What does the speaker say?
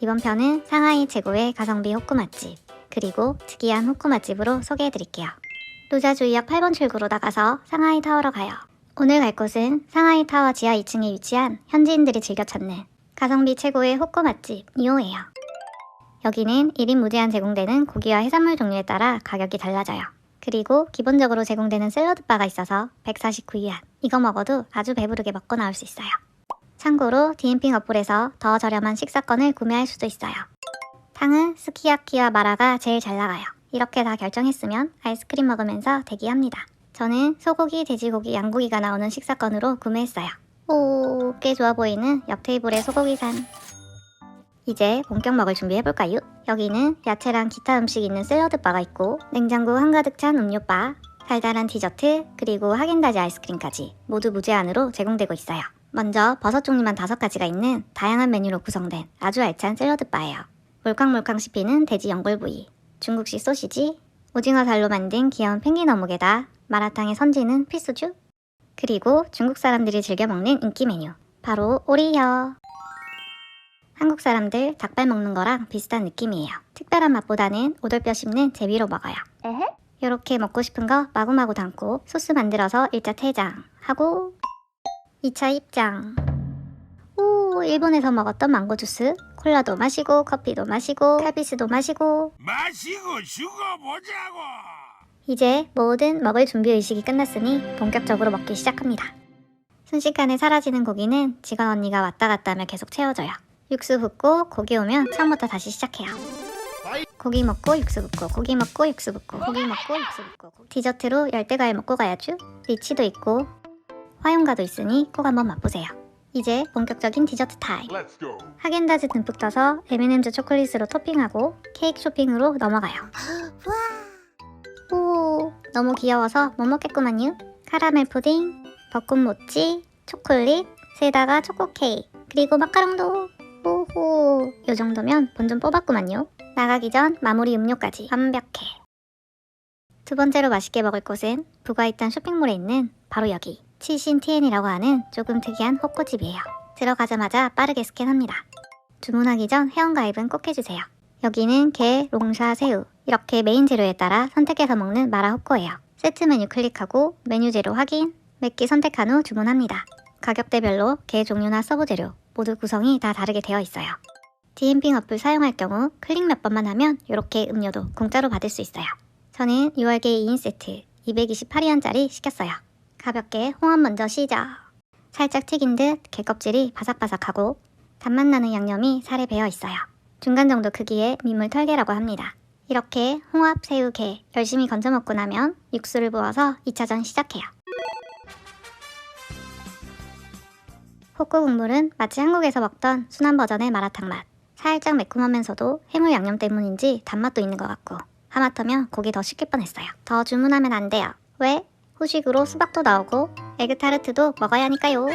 이번 편은 상하이 최고의 가성비 호쿠 맛집, 그리고 특이한 호쿠 맛집으로 소개해드릴게요. 노자주의역 8번 출구로 나가서 상하이 타워로 가요. 오늘 갈 곳은 상하이 타워 지하 2층에 위치한 현지인들이 즐겨 찾는 가성비 최고의 호쿠 맛집 니오예요. 여기는 1인 무제한 제공되는 고기와 해산물 종류에 따라 가격이 달라져요. 그리고 기본적으로 제공되는 샐러드 바가 있어서 149위안. 이거 먹어도 아주 배부르게 먹고 나올 수 있어요. 참고로 디엠핑 어플에서 더 저렴한 식사권을 구매할 수도 있어요. 탕은 스키야키와 마라가 제일 잘 나가요. 이렇게 다 결정했으면 아이스크림 먹으면서 대기합니다. 저는 소고기, 돼지고기, 양고기가 나오는 식사권으로 구매했어요. 오, 꽤 좋아 보이는 옆 테이블의 소고기 산. 이제 본격 먹을 준비해볼까요? 여기는 야채랑 기타 음식 있는 샐러드 바가 있고 냉장고 한가득 찬 음료 바, 달달한 디저트, 그리고 하겐다즈 아이스크림까지 모두 무제한으로 제공되고 있어요. 먼저 버섯 종류만 다섯 가지가 있는 다양한 메뉴로 구성된 아주 알찬 샐러드 바예요. 몰캉몰캉 씹히는 돼지 연골 부위, 중국식 소시지, 오징어 살로 만든 귀여운 펭귄 어묵에다 마라탕의 선지는 필수주, 그리고 중국 사람들이 즐겨 먹는 인기 메뉴, 바로 오리혀. 한국 사람들 닭발 먹는 거랑 비슷한 느낌이에요. 특별한 맛보다는 오돌뼈 씹는 제비로 먹어요. 이렇게 먹고 싶은 거 마구마구 담고 소스 만들어서 1차 퇴장 하고 2차 입장. 오, 일본에서 먹었던 망고 주스, 콜라도 마시고 커피도 마시고 칼피스도 마시고 마시고 죽어보자고. 이제 모든 먹을 준비 의식이 끝났으니 본격적으로 먹기 시작합니다. 순식간에 사라지는 고기는 직원 언니가 왔다 갔다 하며 계속 채워줘요. 육수 붓고 고기 오면 처음부터 다시 시작해요. 고기 먹고 육수 붓고 고기 먹고 육수 붓고 고기 먹고 육수 붓고 디저트로 열대과일 먹고 가야죠. 리치도 있고 화용가도 있으니 꼭 한번 맛보세요. 이제 본격적인 디저트 타임. 하겐다즈 듬뿍 떠서 M&M's 초콜릿으로 토핑하고 케이크 쇼핑으로 넘어가요. 오, 너무 귀여워서 못 먹겠구만요. 카라멜 푸딩, 벚꽃 모찌, 초콜릿, 세다가 초코 케이크, 그리고 마카롱도. 오호, 요 정도면 본좀 뽑았구만요. 나가기 전 마무리 음료까지 완벽해. 두 번째로 맛있게 먹을 곳은 부가이탄 쇼핑몰에 있는 바로 여기 치신 TN이라고 하는 조금 특이한 호코집이에요. 들어가자마자 빠르게 스캔합니다. 주문하기 전 회원가입은 꼭 해주세요. 여기는 게, 롱샤, 새우 이렇게 메인 재료에 따라 선택해서 먹는 마라 호코예요. 세트 메뉴 클릭하고 메뉴 재료 확인, 몇 개 선택한 후 주문합니다. 가격대별로 게 종류나 서브 재료 모두 구성이 다 다르게 되어 있어요. 디엠핑 어플 사용할 경우 클릭 몇 번만 하면 이렇게 음료도 공짜로 받을 수 있어요. 저는 6월게 2인 세트 228위안짜리 시켰어요. 가볍게 홍합 먼저 시작. 살짝 튀긴 듯 게껍질이 바삭바삭하고 단맛 나는 양념이 살에 배어 있어요. 중간 정도 크기의 민물 털개라고 합니다. 이렇게 홍합, 새우, 게 열심히 건져 먹고 나면 육수를 부어서 2차전 시작해요. 호쿠 국물은 마치 한국에서 먹던 순한 버전의 마라탕 맛. 살짝 매콤하면서도 해물 양념 때문인지 단맛도 있는 것 같고 하마터면 고기 더 시킬 뻔했어요. 더 주문하면 안 돼요. 왜? 후식으로 수박도 나오고 에그타르트도 먹어야 하니까요.